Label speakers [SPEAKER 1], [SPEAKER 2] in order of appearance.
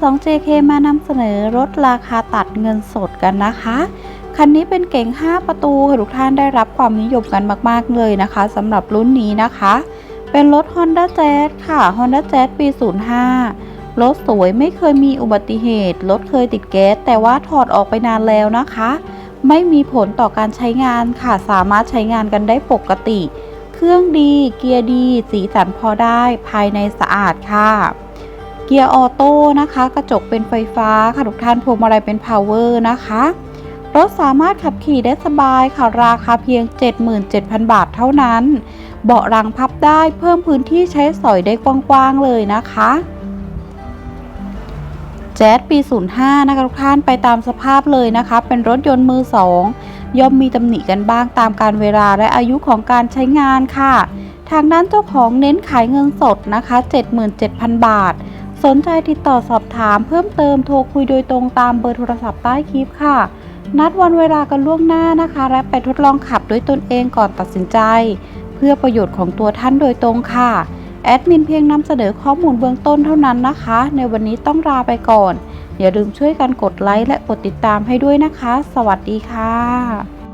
[SPEAKER 1] 2JK มานำเสนอรถราคาตัดเงินสดกันนะคะ คันนี้เป็นเก๋ง 5 ประตูค่ะทุกท่านได้รับความนิยมกันมาก ๆ เลยนะคะสำหรับรุ่นนี้นะคะ เป็นรถ Honda Jazz ค่ะ Honda Jazz ปี 05 รถสวยไม่เคยมีอุบัติเหตุ รถเคยติดแก๊สแต่ว่าถอดออกไปนานแล้วนะคะ ไม่มีผลต่อการใช้งานค่ะ สามารถใช้งานกันได้ปกติ เครื่องดี เกียร์ดี สีสันพอได้ ภายในสะอาดค่ะ เกียร์ออโต้นะคะ กระจกเป็นไฟฟ้าค่ะทุกท่านพวงมาลัยเป็นพาวเวอร์นะคะ รถสามารถขับขี่ได้สบายค่ะ ราคาเพียง 77,000 บาทเท่านั้น เบาะหลังพับได้เพิ่มพื้นที่ใช้สอยได้กว้างๆเลยนะคะแจ๊สปี 05 นะคะทุกท่านไปตามสภาพเลยนะคะ เป็นรถยนต์มือสองย่อมมีตำหนิกันบ้างตามการเวลาและอายุของการใช้งานค่ะ ทางด้านเจ้าของเน้นขายเงินสดนะคะ 77,000 บาท สนใจติดต่อสอบถามเพิ่มเติมโทรคุยโดยตรงตามเบอร์โทรศัพท์ใต้คลิปค่ะ นัดวันเวลากันล่วงหน้านะคะ และไปทดลองขับด้วยตนเองก่อนตัดสินใจ เพื่อประโยชน์ของตัวท่านโดยตรงค่ะ แอดมินเพียงนำเสนอข้อมูลเบื้องต้นเท่านั้นนะคะ ในวันนี้ต้องลาไปก่อน อย่าลืมช่วยกันกดไลค์และกดติดตามให้ด้วยนะคะ สวัสดีค่ะ